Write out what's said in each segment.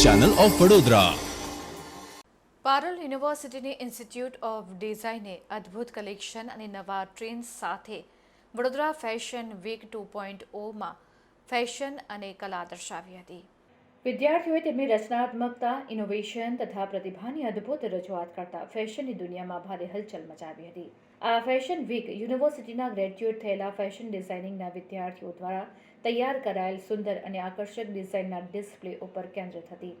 Channel of Vadodara. પારલ યુનિવર્સિટીની institute of ડિઝાઈને અદ્ભુત collection અને નવા ટ્રેન્ડ સાથે Vadodara fashion week two point ઓમાં ફેશન અને કલા દર્શાવી હતી. વિદ્યાર્થીઓએ તેમની રચનાત્મકતા ઇનોવેશન તથા પ્રતિભાની અદ્ભુત રજૂઆત કરતા ફેશનની દુનિયામાં ભારે હલચલ મચાવી હતી. આ ફેશન વીક યુનિવર્સિટીના ગ્રેજ્યુએટ થયેલા ફેશન ડિઝાઇનિંગના વિદ્યાર્થીઓ દ્વારા તૈયાર કરાયેલ સુંદર અને આકર્ષક ડિઝાઇનના ડિસ્પ્લે ઉપર કેન્દ્રિત હતી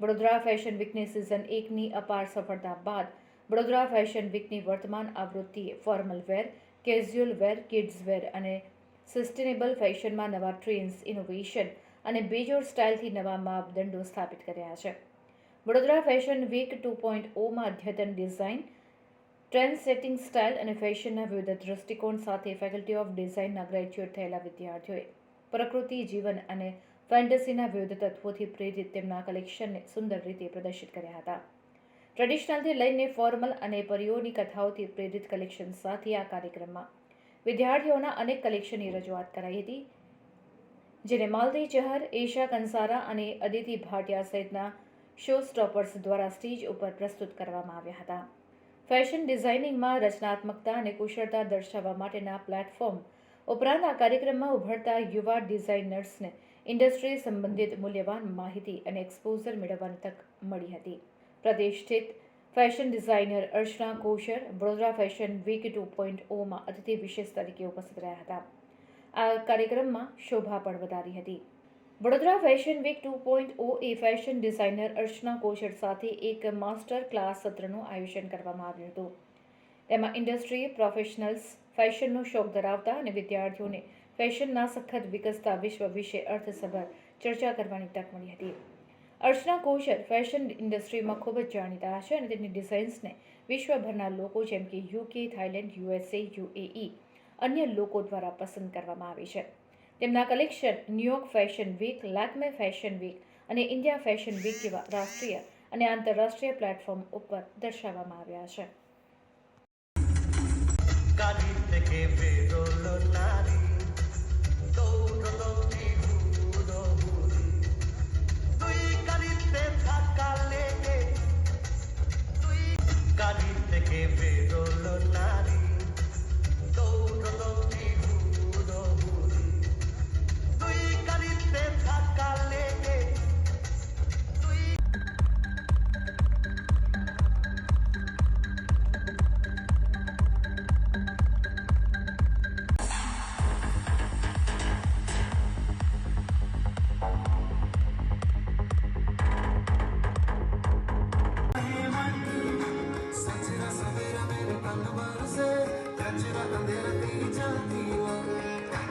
વડોદરા ફેશન વીકની સિઝન એકની અપાર સફળતા બાદ વડોદરા ફેશન વીકની વર્તમાન આવૃત્તિએ formal wear, casual wear, kids wear અને સસ્ટેનેબલ ફેશનમાં નવા ટ્રેન્ડ્સ, ઇનોવેશન અને બેજોડ સ્ટાઇલથી નવા માપદંડો સ્થાપિત કર્યા છે. Vadodara fashion week two point ઓમાં અદ્યતન ડિઝાઇન ટ્રેન્ડ સેટિંગ સ્ટાઇલ અને ફેશનના વિવિધ દૃષ્ટિકોણ સાથે ફેકલ્ટી ઓફ ડિઝાઇનના ગ્રેજ્યુએટ થયેલા વિદ્યાર્થીઓએ પ્રકૃતિ, જીવન અને ફેન્ટસીના વિવિધ તત્વોથી પ્રેરિત તેમના કલેક્શનને સુંદર રીતે પ્રદર્શિત કર્યા હતા. ટ્રેડિશનલથી લઈને ફોર્મલ અને પરીઓની કથાઓથી પ્રેરિત કલેક્શન સાથે આ કાર્યક્રમમાં વિદ્યાર્થીઓના અનેક કલેક્શનની રજૂઆત કરાઈ હતી, જેને માલદી ચહર એશા કંસારા અને અદિતિ ભાટિયા સહિતના શો સ્ટોપર્સ દ્વારા સ્ટેજ ઉપર પ્રસ્તુત કરવામાં આવ્યા હતા. ફેશન ડિઝાઇનિંગમાં રચનાત્મકતા અને કુશળતા દર્શાવવા માટેના પ્લેટફોર્મ. ઉપરાંત આ કાર્યક્રમમાં ઉભરતા યુવા ડિઝાઇનર્સને ઇન્ડસ્ટ્રી સંબંધિત મૂલ્યવાન માહિતી અને એક્સપોઝર મેળવવાની તક મળી હતી. પ્રતિષ્ઠિત fashion designer Archana Kochhar Vadodara fashion week two point ઓમાં અતિથિ વિશેષ તરીકે ઉપસ્થિત રહ્યા હતા. આ કાર્યક્રમમાં શોભા પણ વધારી હતી. Vadodara fashion week two point O એ ફેશન ડિઝાઇનર અર્ચના કોશર સાથે એક માસ્ટર ક્લાસ સત્રનું આયોજન કરવામાં આવ્યું હતું. તેમાં ઇન્ડસ્ટ્રી, પ્રોફેશનલ્સ, ફેશનનો શોખ ધરાવતા અને વિદ્યાર્થીઓને ફેશનના સખત વિકસતા વિશ્વ વિશે અર્થસભર ચર્ચા કરવાની તક મળી હતી. અર્ચના કોશર ફેશન ઇન્ડસ્ટ્રીમાં ખૂબ જ જાણીતા છે અને તેની ડિઝાઇન્સને વિશ્વભરના લોકો જેમ કે યુકે થાઇલેન્ડ યુએસએ યુએઈ અન્ય લોકો દ્વારા પસંદ કરવામાં આવી છે. તેમના collection New York fashion week Lakme fashion week અને ઇન્ડિયા ફેશન વીક જેવા રાષ્ટ્રીય અને આંતરરાષ્ટ્રીય પ્લેટફોર્મ ઉપર દર્શાવવામાં આવ્યા છે Give it.